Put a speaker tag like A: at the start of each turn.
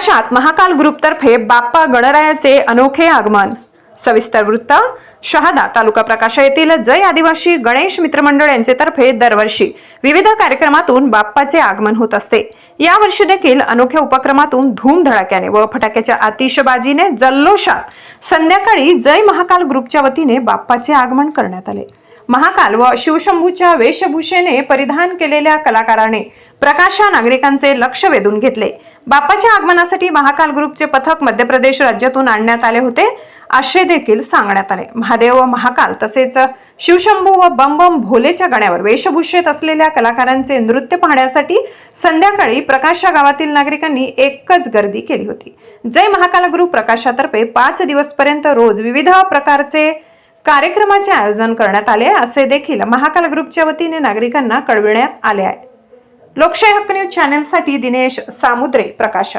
A: प्रकाशात महाकाल ग्रुपतर्फे बाप्पा गणरायाचे अनोखे आगमन. सविस्तर वृत्त शहादा तालुका प्रकाश येथील जय आदिवासी गणेश मित्रमंडळ यांचे तर्फे दरवर्षी विविध कार्यक्रमातून बाप्पाचे आगमन होत असते. यावर्षी देखील अनोख्या उपक्रमातून धूमधडाक्याने व फटाक्याच्या आतिषबाजीने जल्लोषात संध्याकाळी जय महाकाल ग्रुपच्या वतीने बाप्पाचे आगमन करण्यात आले. महाकाल व शिवशंभूच्या वेशभूषेने परिधान केलेल्या कलाकाराने प्रकाशा नागरिकांचे लक्ष वेधून घेतले. बाप्पाच्या आगमनासाठी महाकाल ग्रुपचे पथक मध्य प्रदेश राज्यातून आणण्यात आले होते असे देखील सांगण्यात आले. महादेव व महाकाल तसेच शिवशंभू व बम बम भोलेच्या गाण्यावर वेशभूषेत असलेल्या कलाकारांचे नृत्य पाहण्यासाठी संध्याकाळी प्रकाशा गावातील नागरिकांनी एकच गर्दी केली होती. जय महाकाल ग्रुप प्रकाशातर्फे पाच दिवसपर्यंत रोज विविध प्रकारचे कार्यक्रमाचे आयोजन करण्यात आले असे देखील महाकाल ग्रुपच्या वतीने नागरिकांना कळविण्यात आले आहे. लोकशाही हक्क न्यूज चॅनेलसाठी दिनेश सामुद्रे प्रकाशन